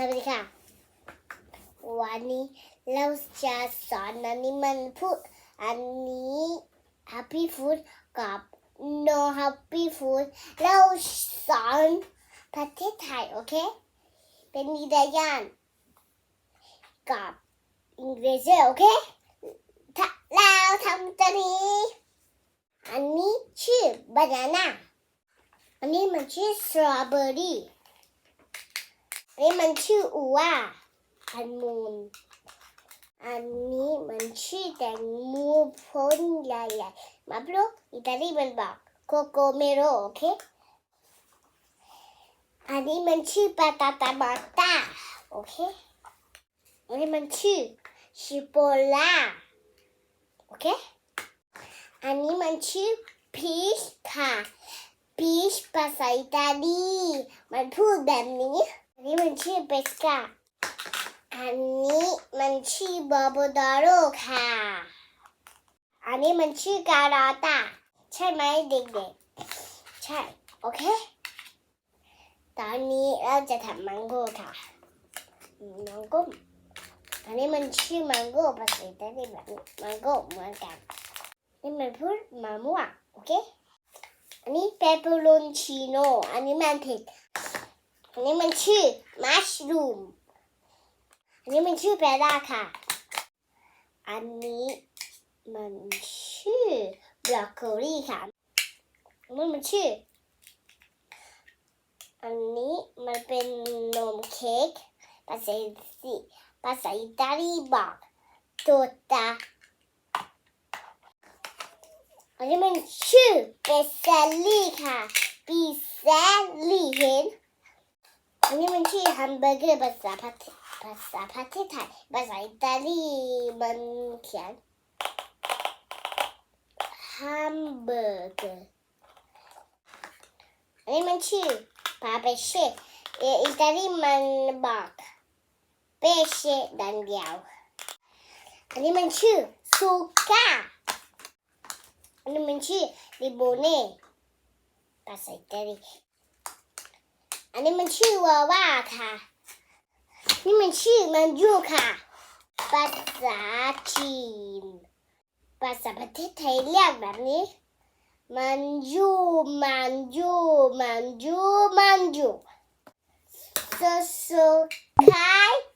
สวัสดีค่ะ วันนี้เราจะสอนอันนี้มันพูดอันนี้ Happy Food กับ No Happy Food เราสอนประเทศไทยโอเค เป็นนิดายานกับอังกฤษโอเคถ้าเราทำตัวนี้ อันนี้ชื่อบานาน่าอันนี้มันชื่อสตรอเบอรี่ นนี้มันชื่ออูว่าอันมูนอันนี้มันชื่อแตงโมพ้นใหญ่ๆมาปลุกอิตาลีมันบอกโคโกเมโรโอเค อันนี้มันชื่อปาตาตามาตาโอเค อันนี้มันชื่อชิโปล่าโอเค อันนี้มันชื่อพีชค่ะพีชภาษาอิตาลี มันพูดแบบนี้ อันนี้มันชื่อเบสกาอันนี้มันชื่อบาโบดาโรค่ะ อันนี้มันชื่อการาตาใช่ไหมเด็กๆ ใช่ โอเค ตอนนี้เราจะทำมังโก้ค่ะ มังโก้อันนี้มันชื่อมังโก้ภาษาอิตาลีแบบมังโก้เหมือนกัน นี่มันพูดมะม่วงโอเค อันนี้เปปเปอโรนชิโน อันนี้มันเผ็ด อันนี้มันชื่อมัชรูมอันนี้มันชื่อแปลาค่ะ อันนี้มันชื่อบรอกโคลีค่ะอันนี้มันชื่อ อันนี้มันเป็นนมเค้กภาษาอิภาษาอิตาลีบอกโตตาอันนี้มันชื่อเปซาลี่ค่ะปิซาลี่เห็น อันนี้มันชื่อแฮมเบอร์เกอร์ภาษาประเทภาษาประเทศไทยภาษาอิตาลีมันเขียนแฮมเบอร์เกอร์อันนี้มันชื่อปาเปเช่เอออิตาลีมันบอกเปเช่ดันเดียว อันนี้มันชื่อซูก้าอันนี้มันชื่อลิโบเน่ภาษาอิตาลี อันนี้มันชื่อว่าว่าค่ะ นี่มันชื่อมันยูค่ะ ภาษาจีน ภาษาประเทศไทยเรียกแบบนี้ มันยูมันยูมันยูมันยูโซโ